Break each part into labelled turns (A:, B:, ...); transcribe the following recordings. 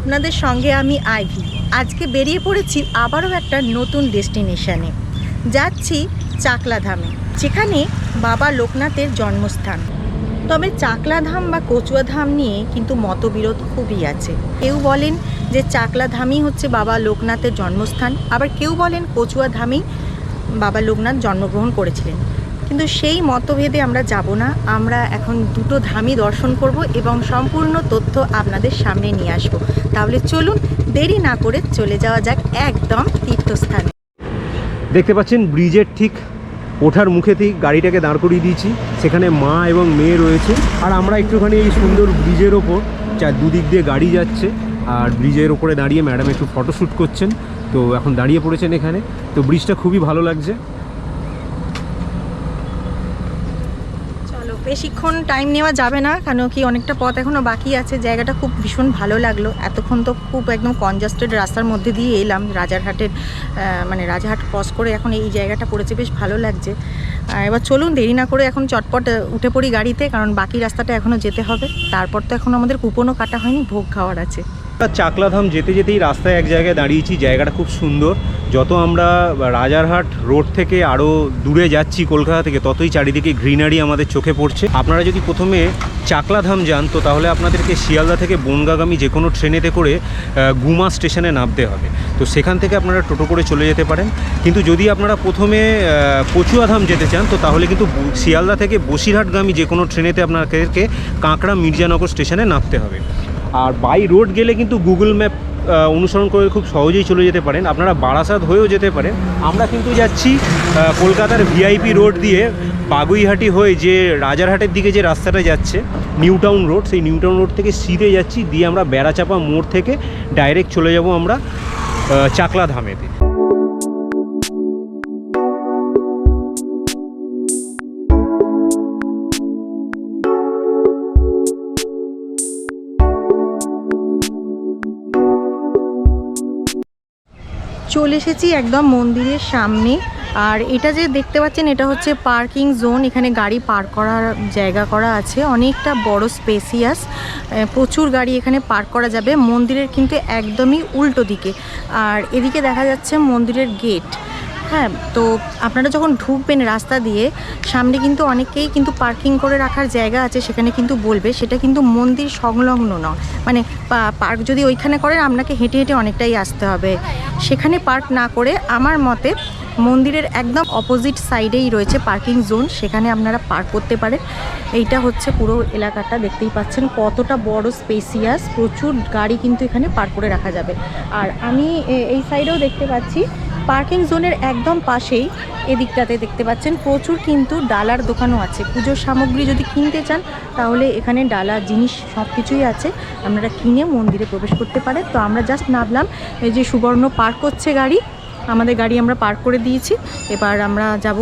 A: আপনাদের সঙ্গে আমি আইভি। আজকে বেরিয়ে পড়েছি আবারও একটা নতুন ডেস্টিনেশানে। যাচ্ছি চাকলাধামে, যেখানে বাবা লোকনাথের জন্মস্থান। তবে চাকলাধাম বা কচুয়াধাম নিয়ে কিন্তু মতবিরোধ খুবই আছে। কেউ বলেন যে চাকলাধামই হচ্ছে বাবা লোকনাথের জন্মস্থান, আবার কেউ বলেন কচুয়াধামেই বাবা লোকনাথ জন্মগ্রহণ করেছিলেন। কিন্তু সেই মতভেদে আমরা যাব না। আমরা এখন দুটো ধামই দর্শন করব এবং সম্পূর্ণ তথ্য আপনাদের সামনে নিয়ে আসব। তাহলে চলুন দেরি না করে চলে যাওয়া যাক একদম তীর্থস্থানে।
B: দেখতে পাচ্ছেন, ব্রিজের ঠিক ওঠার মুখেতেই গাড়িটাকে দাঁড় করিয়ে দিয়েছি। সেখানে মা এবং মেয়ে রয়েছে। আর আমরা একটুখানি এই সুন্দর ব্রিজের ওপর যা দুদিক দিয়ে গাড়ি যাচ্ছে। আর ব্রিজের ওপরে দাঁড়িয়ে ম্যাডাম একটু ফটোশ্যুট করছেন। তো এখন দাঁড়িয়ে পড়েছেন এখানে। তো ব্রিজটা খুবই ভালো লাগছে
A: চলো বেশিক্ষণ টাইম নেওয়া যাবে না, কেন কি অনেকটা পথ এখনও বাকি আছে। জায়গাটা খুব ভীষণ ভালো লাগল। এতক্ষণ তো খুব একদম কনজাস্টেড রাস্তার মধ্যে দিয়ে এলাম, রাজারহাটের মানে রাজারহাট ক্রস করে এখন এই জায়গাটা পড়েছে, বেশ ভালো লাগছে। এবার চলুন, দেরি না করে এখন চটপট উঠে পড়ি গাড়িতে, কারণ বাকি রাস্তাটা এখনও যেতে হবে। তারপর তো এখন আমাদের কুপনও কাটা হয়নি, ভোগ খাওয়ার আছে।
B: চাকলাধাম যেতে যেতেই রাস্তায় এক জায়গায় দাঁড়িয়েছি, জায়গাটা খুব সুন্দর। যত আমরা রাজারহাট রোড থেকে আরও দূরে যাচ্ছি কলকাতা থেকে, ততই চারিদিকে গ্রিনারি আমাদের চোখে পড়ছে। আপনারা যদি প্রথমে চাকলাধাম যান, তো তাহলে আপনাদেরকে শিয়ালদা থেকে বনগাগামী যে কোনো ট্রেনেতে করে গুমা স্টেশনে নামতে হবে। তো সেখান থেকে আপনারা টোটো করে চলে যেতে পারেন। কিন্তু যদি আপনারা প্রথমে কচুয়াধাম যেতে চান, তো তাহলে কিন্তু শিয়ালদা থেকে বসিরহাটগামী যে কোনো ট্রেনেতে আপনাদেরকে কাঁকড়া মির্জানগর স্টেশনে নামতে হবে। আর বাই রোড গেলে কিন্তু গুগল ম্যাপ অনুসরণ করে খুব সহজেই চলে যেতে পারেন। আপনারা বারাসাত হয়েও যেতে পারেন। আমরা কিন্তু যাচ্ছি কলকাতার ভিআইপি রোড দিয়ে বাগুইহাটি হয়ে যে রাজারহাটের দিকে যে রাস্তাটা যাচ্ছে নিউ টাউন রোড সেই নিউ টাউন রোড থেকে সিধে যাচ্ছি। দিয়ে আমরা বেড়াচাপা মোড় থেকে ডাইরেক্ট চলে যাব আমরা চাকলা ধামেতে।
A: চলে এসেছি একদম মন্দিরের সামনে। আর এটা যে দেখতে পাচ্ছেন, এটা হচ্ছে পার্কিং জোন। এখানে গাড়ি পার্ক করার জায়গা করা আছে। অনেকটা বড় স্পেসিয়াস। প্রচুর গাড়ি এখানে পার্ক করা যাবে। মন্দিরের কিন্তু একদমই উল্টো দিকে। আর এদিকে দেখা যাচ্ছে মন্দিরের গেট। হ্যাঁ তো আপনারা যখন ঢুকবেন রাস্তা দিয়ে, সামনে কিন্তু অনেকেই কিন্তু পার্কিং করে রাখার জায়গা আছে, সেখানে কিন্তু বলবে, সেটা কিন্তু মন্দির সংলগ্ন নয়। মানে পার্ক যদি ওইখানে করেন, আপনাকে হেঁটে হেঁটে অনেকটাই আসতে হবে। সেখানে পার্ক না করে, আমার মতে মন্দিরের একদম অপোজিট সাইডেই রয়েছে পার্কিং জোন সেখানে আপনারা পার্ক করতে পারেন। এইটা হচ্ছে পুরো এলাকাটা, দেখতেই পাচ্ছেন কতটা বড় স্পেসিয়াস প্রচুর গাড়ি কিন্তু এখানে পার্ক করে রাখা যাবে। আর আমি এই সাইডেও দেখতে পাচ্ছি পার্কিং জোনের একদম পাশেই এদিকটাতে দেখতে পাচ্ছেন প্রচুর কিন্তু ডালার দোকানও আছে। পুজোর সামগ্রী যদি কিনতে চান, তাহলে এখানে ডালা, জিনিস সব কিছুই আছে। আপনারা কিনে মন্দিরে প্রবেশ করতে পারেন। তো আমরা জাস্ট নামলাম, এই যে সুবর্ণ পার্ক করছে গাড়ি, আমাদের গাড়ি আমরা পার্ক করে দিয়েছি। এবার আমরা যাব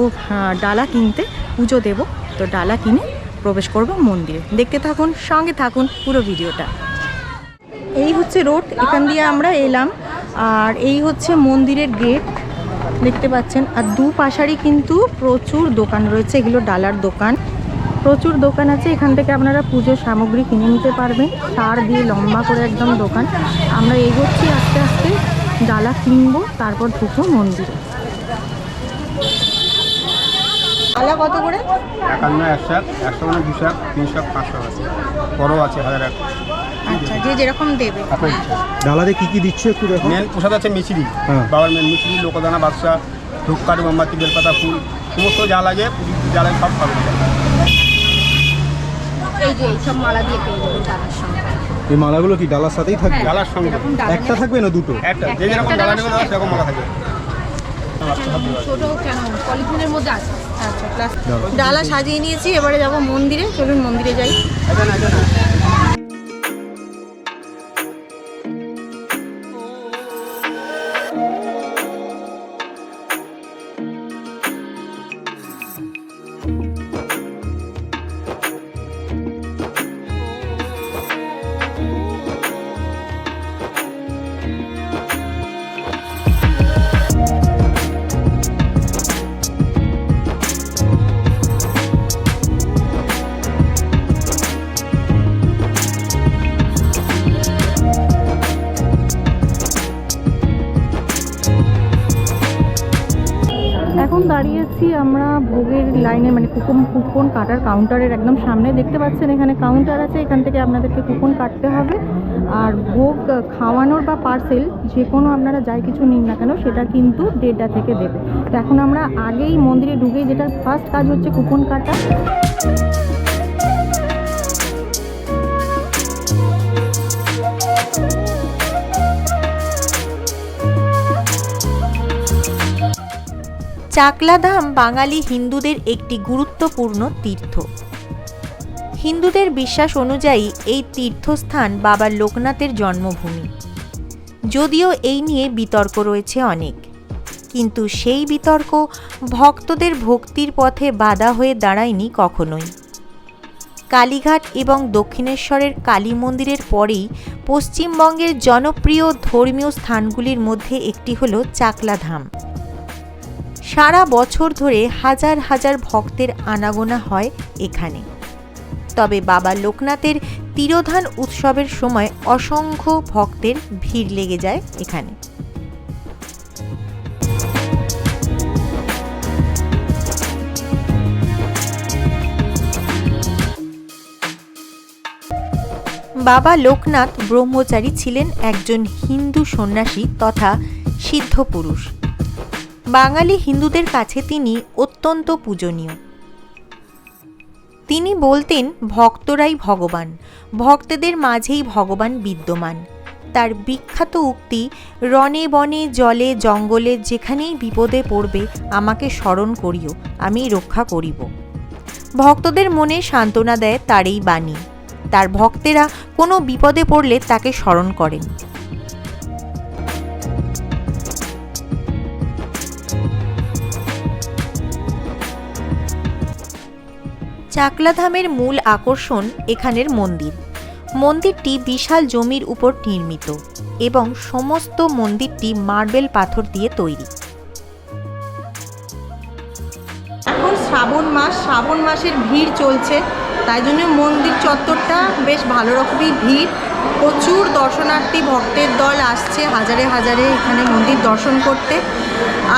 A: ডালা কিনতে, পুজো দেব। তো ডালা কিনে প্রবেশ করব মন্দিরে। দেখতে থাকুন, সঙ্গে থাকুন পুরো ভিডিওটা। এই হচ্ছে রোড, এখান দিয়ে আমরা এলাম। আর এই হচ্ছে মন্দিরের গেট দেখতে পাচ্ছেন। আর দু পাশারই কিন্তু প্রচুর দোকান রয়েছে। এগুলো ডালার দোকান। প্রচুর দোকান আছে। এখান থেকে আপনারা পুজোর সামগ্রী কিনে নিতে পারবেন। তার দিয়ে লম্বা করে একদম দোকান। আমরা এগোচ্ছি আস্তে আস্তে। ডালা কিনবো তারপর ঢুকবো মন্দিরে। ডালা কত করে?
C: একান্ন একশো একশো মানে দুশো এক তিনশো পাঁচশো আছে। বড় আছে হাজার এক।
A: আচ্ছা যে যেরকম দেবে।
C: আপনার ইচ্ছা।
B: ডালাতে কি কি দিচ্ছে একটু দেখো।
C: মেন প্রসাদ আছে মিছরি
B: হ্যাঁ।
C: বাবার মেন মিছরি লোকদানা বাদশা ধূপকাঠি মোমবাতি বেলপাতা ফুল সমস্ত যা লাগে যা লাগে সব পাবে।
D: এই যে এইসব মালা দিয়ে পেয়ে যাবেন ডালার সঙ্গে।
B: এই মালাগুলো কি ডালার সাথেই থাকবে?
C: ডালার সঙ্গে।
D: এরকম ডালা
B: একটা থাকবে না দুটো?
C: একটা। যে যেরকম ডালা নেবে দাদা সেরকম মালা থাকবে।
D: ছোট কেন? পলিথিনের মধ্যে আছে।
A: আচ্ছা প্লাস ডালা সাজিয়ে নিয়েছি এবারে যাব মন্দিরে। চলুন মন্দিরে যাই। দাঁড়িয়েছি আমরা ভোগের লাইনে মানে কুপন কুপন কাটার কাউন্টারের একদম সামনে দেখতে পাচ্ছেন, এখানে কাউন্টার আছে, এখান থেকে আপনাদেরকে কুপন কাটতে হবে। আর ভোগ খাওয়ানোর বা পার্সেল যে কোনো আপনারা যাই কিছু নিন না কেন, সেটা কিন্তু দেড়টা থেকে দেবে। তো এখন আমরা আগেই মন্দিরে ঢুকেই যেটা ফার্স্ট কাজ হচ্ছে কুপন কাটা।
E: চাকলাধাম বাঙালি হিন্দুদের একটি গুরুত্বপূর্ণ তীর্থ। হিন্দুদের বিশ্বাস অনুযায়ী এই তীর্থস্থান বাবা লোকনাথের জন্মভূমি। যদিও এই নিয়ে বিতর্ক রয়েছে অনেক। কিন্তু সেই বিতর্ক ভক্তদের ভক্তির পথে বাধা হয়ে দাঁড়ায়নি কখনোই। কালীঘাট এবং দক্ষিণেশ্বরের কালী মন্দিরের পরেই পশ্চিমবঙ্গের জনপ্রিয় ধর্মীয় স্থানগুলির মধ্যে একটি হল চাকলাধাম। সারা বছর ধরে হাজার হাজার ভক্তের আনাগোনা হয় এখানে। তবে বাবা লোকনাথের তিরোধান উৎসবের সময় অসংখ্য ভক্তের ভিড় লেগে যায় এখানে। বাবা লোকনাথ ব্রহ্মচারী ছিলেন একজন হিন্দু সন্ন্যাসী তথা সিদ্ধ পুরুষ বাঙালি হিন্দুদের কাছে তিনি অত্যন্ত পূজনীয়। তিনি বলতেন, ভক্তরাই ভগবান। ভক্তদের মাঝেই ভগবান বিদ্যমান। তার বিখ্যাত উক্তি রনে বনে, জলে, জঙ্গলে, যেখানেই বিপদে পড়বে, আমাকে স্মরণ করিও, আমি রক্ষা করিব। ভক্তদের মনে সান্ত্বনা দেয় তার এই বাণী। তার ভক্তেরা কোনো বিপদে পড়লে তাকে স্মরণ করেন। চাকলাধামের মূল আকর্ষণ এখানের মন্দির। মন্দিরটি বিশাল জমির উপর নির্মিত এবং সমস্ত মন্দিরটি মার্বেল পাথর দিয়ে তৈরি।
A: এখন শ্রাবণ মাস, শ্রাবণ মাসের ভিড় চলছে, তাই জন্য মন্দির চত্বরটা বেশ ভালো রকমই ভিড়। প্রচুর দর্শনার্থী, ভক্তের দল আসছে হাজারে হাজারে এখানে মন্দির দর্শন করতে।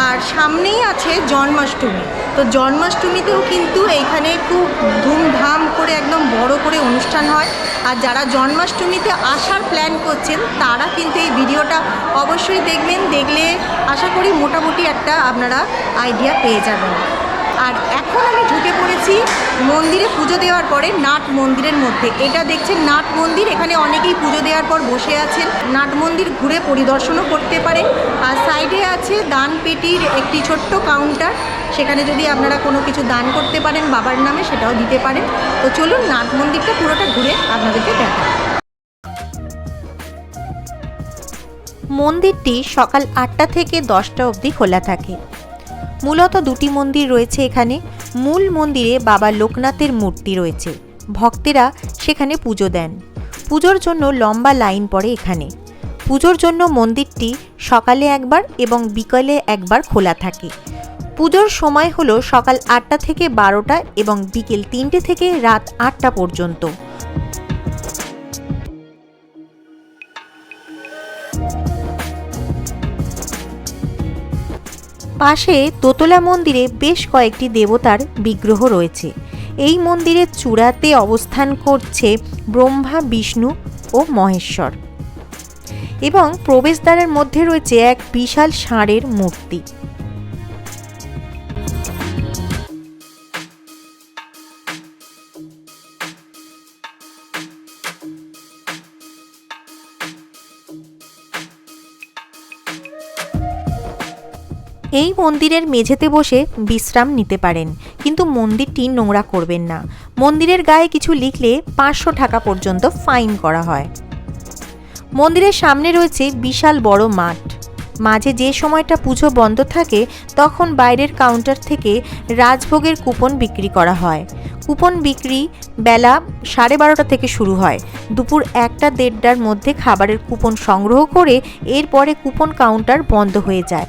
A: আর সামনেই আছে জন্মাষ্টমী। তো জন্মাষ্টমীতেও কিন্তু এইখানে খুব ধুমধাম করে একদম বড় করে অনুষ্ঠান হয়। আর যারা জন্মাষ্টমীতে আসার প্ল্যান করছেন, তারা কিন্তু এই ভিডিওটা অবশ্যই দেখবেন। দেখলে আশা করি মোটামুটি একটা আপনারা আইডিয়া পেয়ে যাবেন। আর এখন আমি ঢুকে পড়েছি মন্দিরে পুজো দেওয়ার পরে নাট মন্দিরের মধ্যে। এটা দেখছেন, নাট মন্দির, এখানে অনেকেই পুজো দেওয়ার পর বসে আছেন। নাট মন্দির ঘুরে পরিদর্শনও করতে পারেন। আর সাইডে আছে দান পেটির একটি ছোট্ট কাউন্টার। সেখানে যদি আপনারা কোনো কিছু দান করতে পারেন বাবার নামে, সেটাও দিতে পারেন। তো চলুন নাট মন্দিরটা পুরোটা ঘুরে আপনাদেরকে দেখাই।
E: মন্দিরটি সকাল আটটা থেকে দশটা অবধি খোলা থাকে। মূলত দুটি মন্দির রয়েছে এখানে। মূল মন্দিরে বাবা লোকনাথের মূর্তি রয়েছে। ভক্তেরা সেখানে পুজো দেন। পুজোর জন্য লম্বা লাইন পড়ে এখানে। পুজোর জন্য মন্দিরটি সকালে একবার এবং বিকালে একবার খোলা থাকে। পুজোর সময় হলো সকাল আটটা থেকে বারোটা এবং বিকেল তিনটে থেকে রাত আটটা পর্যন্ত। পাশে দোতলা মন্দিরে বেশ কয়েকটি দেবতার বিগ্রহ রয়েছে। এই মন্দিরের চূড়াতে অবস্থান করছে ব্রহ্মা, বিষ্ণু ও মহেশ্বর। এবং প্রবেশদ্বারের মধ্যে রয়েছে এক বিশাল ষাঁড়ের মূর্তি। এই মন্দিরের মেঝেতে বসে বিশ্রাম নিতে পারেন, কিন্তু মন্দিরটি নোংরা করবেন না। মন্দিরের গায়ে কিছু লিখলে পাঁচশো টাকা পর্যন্ত ফাইন করা হয়। মন্দিরের সামনে রয়েছে বিশাল বড় মাঠ। মাঝে যে সময়টা পুজো বন্ধ থাকে, তখন বাইরের কাউন্টার থেকে রাজভোগের কুপন বিক্রি করা হয়। কুপন বিক্রি বেলা সাড়ে বারোটা থেকে শুরু হয়। দুপুর একটা দেড়টার মধ্যে খাবারের কুপন সংগ্রহ করে এরপরে কুপন কাউন্টার বন্ধ হয়ে যায়।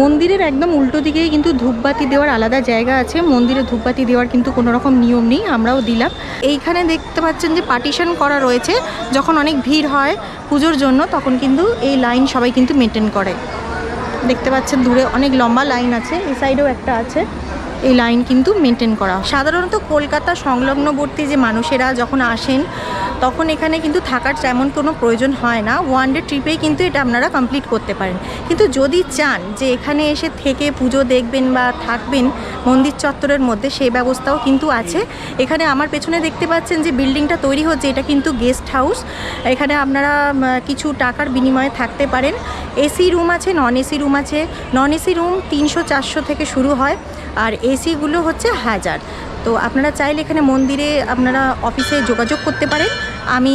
A: মন্দিরের একদম উল্টো দিকেই কিন্তু ধূপবাতি দেওয়ার আলাদা জায়গা আছে। মন্দিরে ধূপবাতি দেওয়ার কিন্তু কোনো রকম নিয়ম নেই, আমরাও দিলাম। এইখানে দেখতে পাচ্ছেন যে পার্টিশন করা রয়েছে। যখন অনেক ভিড় হয় পুজোর জন্য, তখন কিন্তু এই লাইন সবাই কিন্তু মেনটেন করে। দেখতে পাচ্ছেন দূরে অনেক লম্বা লাইন আছে, এই সাইডেও একটা আছে। এই লাইন কিন্তু মেনটেন করা সাধারণত কলকাতা সংলগ্নবর্তী যে মানুষেরা যখন আসেন, তখন এখানে কিন্তু থাকার তেমন কোনো প্রয়োজন হয় না। ওয়ান ডে ট্রিপেই কিন্তু এটা আপনারা কমপ্লিট করতে পারেন। কিন্তু যদি চান যে এখানে এসে থেকে পুজো দেখবেন বা থাকবেন মন্দির চত্বরের মধ্যে সেই ব্যবস্থাও কিন্তু আছে। এখানে আমার পেছনে দেখতে পাচ্ছেন যে বিল্ডিংটা তৈরি হচ্ছে, এটা কিন্তু গেস্ট হাউস এখানে আপনারা কিছু টাকার বিনিময়ে থাকতে পারেন। এসি রুম আছে নন এসি রুম আছে। নন এসি রুম তিনশো চারশো থেকে শুরু হয়। আর এসিগুলো হচ্ছে হাজার। তো আপনারা চাইলে এখানে মন্দিরে আপনারা অফিসে যোগাযোগ করতে পারেন। আমি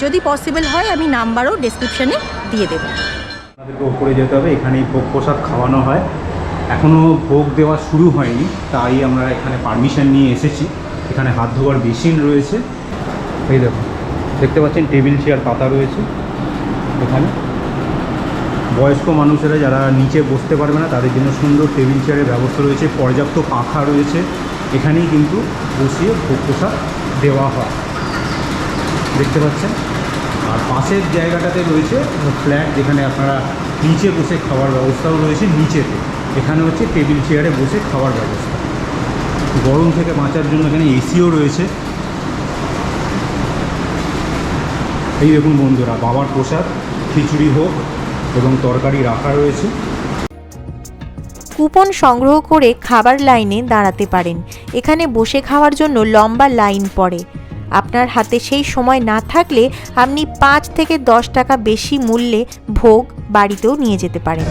A: যদি পসিবল হয়, আমি নাম্বারও ডেসক্রিপশানে দিয়ে দেবো।
B: আমাদেরকে ওপরে যেতে হবে, এখানেই ভোগ প্রসাদ খাওয়ানো হয়। এখনও ভোগ দেওয়া শুরু হয়নি, তাই আমরা এখানে পারমিশন নিয়ে এসেছি। এখানে হাত ধোয়ার মেশিন রয়েছে। এই দেখো দেখতে পাচ্ছেন টেবিল চেয়ার পাতা রয়েছে। এখানে। বয়স্ক মানুষেরা যারা নিচে বসতে পারবে না, তাদের জন্য সুন্দর টেবিল চেয়ারের ব্যবস্থা রয়েছে, পর্যাপ্ত পাখা রয়েছে। এখানেই কিন্তু বসিয়ে ভোগ প্রসাদ দেওয়া হয়। দেখতে পাচ্ছেন? আর পাশের জায়গাটাতে রয়েছে ফ্ল্যাট, যেখানে আপনারা নিচে বসে খাওয়ার ব্যবস্থাও রয়েছে, নিচেতে। এখানে হচ্ছে টেবিল চেয়ারে বসে খাওয়ার ব্যবস্থা। গরম থেকে বাঁচার জন্য এখানে এসিও রয়েছে। এই দেখুন বন্ধুরা, বাবার প্রসাদ, খিচুড়ি হোক এবং তরকারি রাখা রয়েছে।
E: কুপন সংগ্রহ করে খাবার লাইনে দাঁড়াতে পারেন। এখানে বসে খাওয়ার জন্য লম্বা লাইন পড়ে। আপনার হাতে সেই সময় না থাকলে আপনি পাঁচ থেকে দশ টাকা বেশি মূল্যে ভোগ বাড়িতেও নিয়ে যেতে পারেন।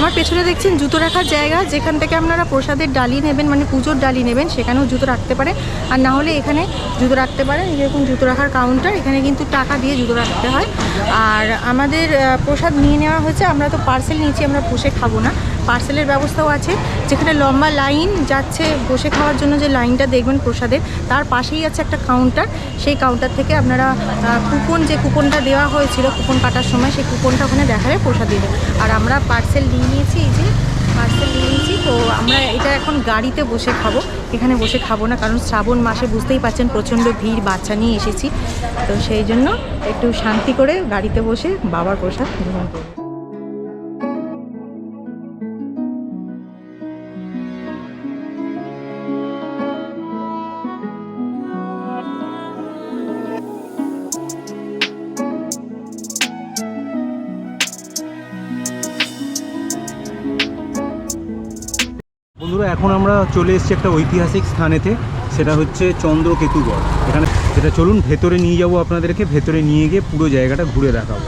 A: আমার পেছনে দেখছেন জুতো রাখার জায়গা, যেখান থেকে আপনারা প্রসাদের ডালি নেবেন মানে পুজোর ডালি নেবেন, সেখানেও জুতো রাখতে পারে আর না হলে এখানে জুতো রাখতে পারেন এরকম জুতো রাখার কাউন্টার এখানে কিন্তু টাকা দিয়ে জুতো রাখতে হয়। আর আমাদের প্রসাদ নিয়ে নেওয়া হয়েছে, আমরা তো পার্সেল নিয়েছি, আমরা বসে খাব না। পার্সেলের ব্যবস্থাও আছে, যেখানে লম্বা লাইন যাচ্ছে বসে খাওয়ার জন্য যে লাইনটা দেখবেন প্রসাদের, তার পাশেই আছে একটা কাউন্টার সেই কাউন্টার থেকে আপনারা কুপন যে কুপনটা দেওয়া হয়েছিল কুপন কাটার সময়, সেই কুপনটা ওখানে দেখালে প্রসাদ দেবে। আর আমরা পার্সেল নিয়ে নিয়েছি, এই যে পার্সেল নিয়ে নিয়েছি, তো আমরা এটা এখন গাড়িতে বসে খাব, এখানে বসে খাব না, কারণ শ্রাবণ মাসে বুঝতেই পাচ্ছেন প্রচণ্ড ভিড়, বাচ্চা নিয়ে এসেছি। তো সেই জন্য একটু শান্তি করে গাড়িতে বসে বাবার প্রসাদ গ্রহণ করব।
B: এখন আমরা চলে এসেছি একটা ঐতিহাসিক স্থানেতে, সেটা হচ্ছে চন্দ্রকেতুগড় এখানে সেটা চলুন, ভেতরে নিয়ে যাব আপনাদেরকে, ভেতরে নিয়ে গিয়ে পুরো জায়গাটা ঘুরে দেখাবো।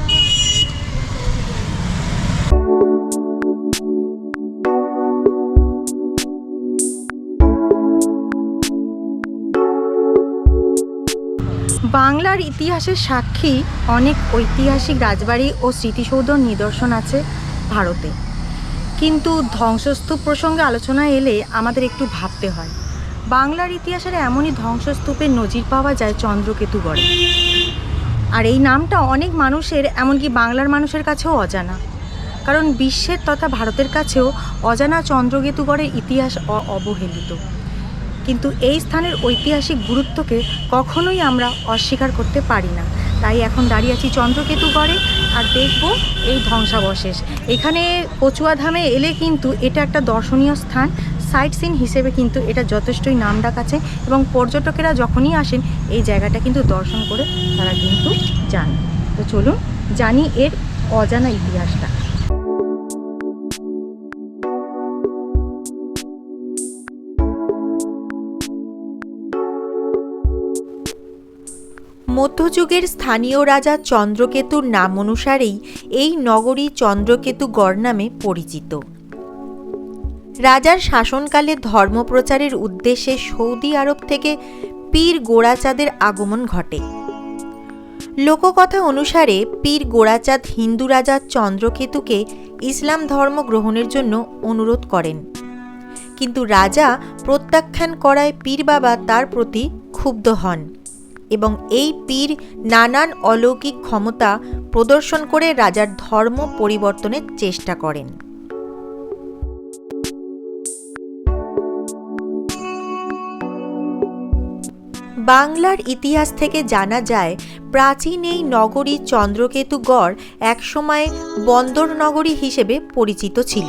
A: বাংলার ইতিহাসের সাক্ষী অনেক ঐতিহাসিক রাজবাড়ি ও স্মৃতিসৌধর নিদর্শন আছে ভারতে। কিন্তু ধ্বংসস্তূপ প্রসঙ্গে আলোচনা এলে আমাদের একটু ভাবতে হয়। বাংলার ইতিহাসের এমনই ধ্বংসস্তূপের নজির পাওয়া যায় চন্দ্রকেতুগড়ে আর এই নামটা অনেক মানুষের, এমনকি বাংলার মানুষের কাছেও অজানা। কারণ বিশ্বের তথা ভারতের কাছেও অজানা চন্দ্রকেতুগড়ের ইতিহাস অবহেলিত। কিন্তু এই স্থানের ঐতিহাসিক গুরুত্বকে কখনোই আমরা অস্বীকার করতে পারি না। তাই এখন দাঁড়িয়ে আছি চন্দ্রকেতুগড়ে আর দেখব এই ধ্বংসাবশেষ। এখানে কচুয়াধামে এলে কিন্তু এটা একটা দর্শনীয় স্থান। সাইট সিন হিসেবে কিন্তু এটা যথেষ্টই নাম ডাক আছে এবং পর্যটকেরা যখনই আসেন, এই জায়গাটা কিন্তু দর্শন করে তারা কিন্তু যান। তো চলুন জানি এর অজানা ইতিহাসটা।
E: মধ্যযুগের স্থানীয় রাজা চন্দ্রকেতুর নাম অনুসারেই এই নগরী চন্দ্রকেতুগড় নামে পরিচিত। রাজার শাসনকালে ধর্মপ্রচারের উদ্দেশ্যে সৌদি আরব থেকে পীর গোড়াচাঁদের আগমন ঘটে। লোককথা অনুসারে পীর গোড়াচাঁদ হিন্দু রাজা চন্দ্রকেতুকে ইসলাম ধর্ম গ্রহণের জন্য অনুরোধ করেন। কিন্তু রাজা প্রত্যাখ্যান করায় পীর বাবা তার প্রতি ক্ষুব্ধ হন। এবং এই পীর নানান অলৌকিক ক্ষমতা প্রদর্শন করে রাজার ধর্ম পরিবর্তনের চেষ্টা করেন। বাংলার ইতিহাস থেকে জানা যায়, প্রাচীন এই নগরী চন্দ্রকেতুগড় একসময় বন্দর নগরী হিসেবে পরিচিত ছিল।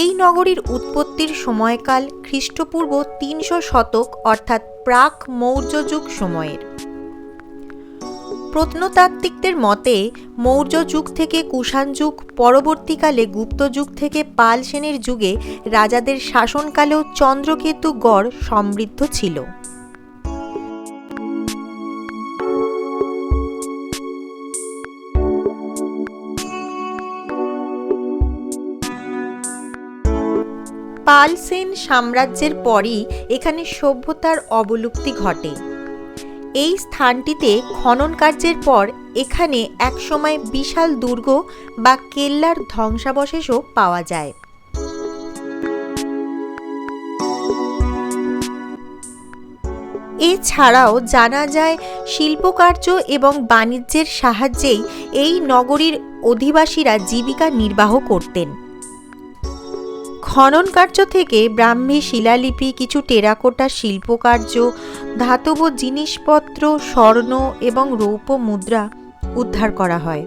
E: এই নগরীর উৎপত্তির সময়কাল খ্রিস্টপূর্ব তিনশো শতক অর্থাৎ প্রাক মৌর্য যুগ সময়ের। প্রত্নতাত্ত্বিকদের মতে মৌর্য যুগ থেকে কুষাণ যুগ, পরবর্তীকালে গুপ্ত যুগ থেকে পাল সেনের যুগে রাজাদের শাসনকালেও চন্দ্রকেতু গড় সমৃদ্ধ ছিল। পাল সেন সাম্রাজ্যের পরই এখানে সভ্যতার অবলুপ্তি ঘটে। এই স্থানটিতে খনন কার্যের পর এখানে একসময় বিশাল দুর্গ বা কেল্লার ধ্বংসাবশেষও পাওয়া যায়। এছাড়াও জানা যায় শিল্পকার্য এবং বাণিজ্যের সাহায্যেই এই নগরীর অধিবাসীরা জীবিকা নির্বাহ করতেন। খনন কার্য থেকে ব্রাহ্মী শিলালিপি, কিছু টেরাকোটা শিল্পকার্য, ধাতব জিনিসপত্র, স্বর্ণ এবং রৌপ্য মুদ্রা উদ্ধার করা হয়।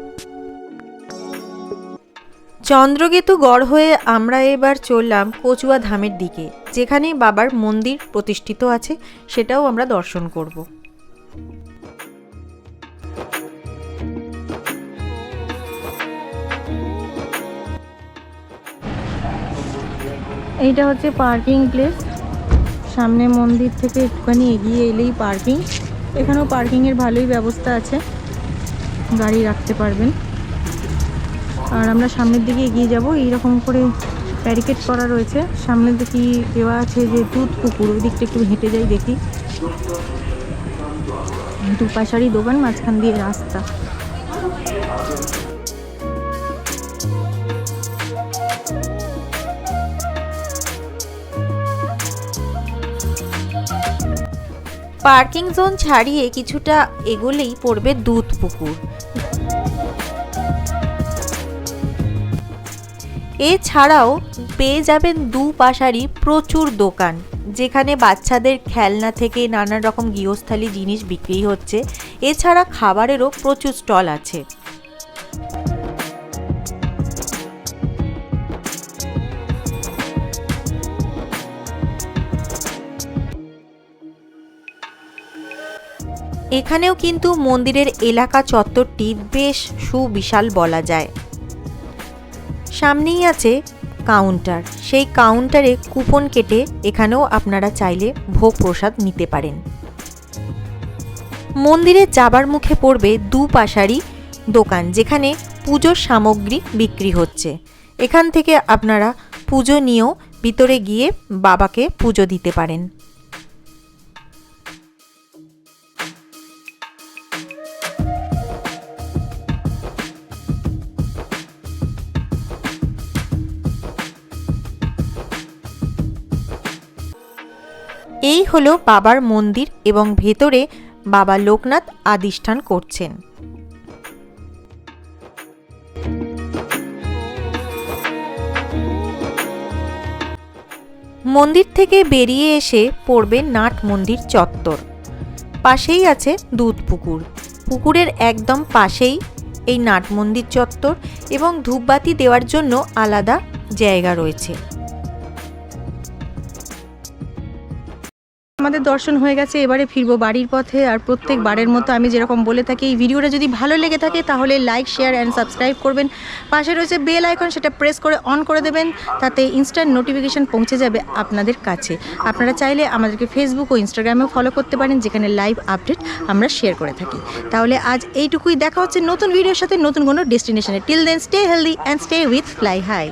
E: চন্দ্রকেতু গড় হয়ে আমরা এবার চললাম কচুয়া ধামের দিকে, যেখানে বাবার মন্দির প্রতিষ্ঠিত আছে, সেটাও আমরা দর্শন করব।
A: এইটা হচ্ছে পার্কিং প্লেস। সামনে মন্দির থেকে একটুখানি এগিয়ে এলেই পার্কিং। এখানেও পার্কিংয়ের ভালোই ব্যবস্থা আছে। গাড়ি রাখতে পারবেন। আর আমরা সামনের দিকে এগিয়ে যাব। এইরকম করে ব্যারিকেড করা রয়েছে। সামনে দেখি দেওয়া আছে যে দুধ পুকুর। ওই দিকটা একটু হেঁটে যাই দেখি। দুপাশারি দোকান, মাঝখান দিয়ে রাস্তা।
E: পার্কিং জোন ছাড়িয়ে কিছুটা এগোলেই পড়বে দুধ পুকুর। এছাড়াও পেয়ে যাবেন দু পাশারই প্রচুর দোকান, যেখানে বাচ্চাদের খেলনা থেকে নানা রকম গৃহস্থালী জিনিস বিক্রি হচ্ছে। এছাড়া খাবারেরও প্রচুর স্টল আছে। এখানেও কিন্তু মন্দিরের এলাকা চত্বরটি বেশ সুবিশাল বলা যায়। সামনেই আছে কাউন্টার। সেই কাউন্টারে কুপন কেটে এখানেও আপনারা চাইলে ভোগ প্রসাদ নিতে পারেন। মন্দিরে যাবার মুখে পড়বে দু পাশারি দোকান, যেখানে পুজোর সামগ্রী বিক্রি হচ্ছে। এখান থেকে আপনারা পুজো নিয়েও ভিতরে গিয়ে বাবাকে পুজো দিতে পারেন। এই হলো বাবার মন্দির এবং ভেতরে বাবা লোকনাথ আদিষ্ঠান করছেন। মন্দির থেকে বেরিয়ে এসে পড়বে নাট মন্দির চত্বর। পাশেই আছে দুধ পুকুর। পুকুরের একদম পাশেই এই নাট মন্দির চত্বর এবং ধূপবাতি দেওয়ার জন্য আলাদা জায়গা রয়েছে।
A: আমাদের দর্শন হয়ে গেছে, এবারে ফিরবো বাড়ির পথে। আর প্রত্যেক বারের মতো আমি যেরকম বলে থাকি, এই ভিডিওটা যদি ভালো লেগে থাকে তাহলে লাইক শেয়ার অ্যান্ড সাবস্ক্রাইব করবেন। পাশে রয়েছে বেল আইকন সেটা প্রেস করে অন করে দেবেন, তাতে ইনস্ট্যান্ট নোটিফিকেশান পৌঁছে যাবে আপনাদের কাছে। আপনারা চাইলে আমাদেরকে ফেসবুক ও ইনস্টাগ্রামেও ফলো করতে পারেন, যেখানে লাইভ আপডেট আমরা শেয়ার করে থাকি। তাহলে আজ এইটুকুই, দেখা হচ্ছে নতুন ভিডিওর সাথে নতুন কোনো ডেস্টিনেশনে till then stay healthy and stay with fly high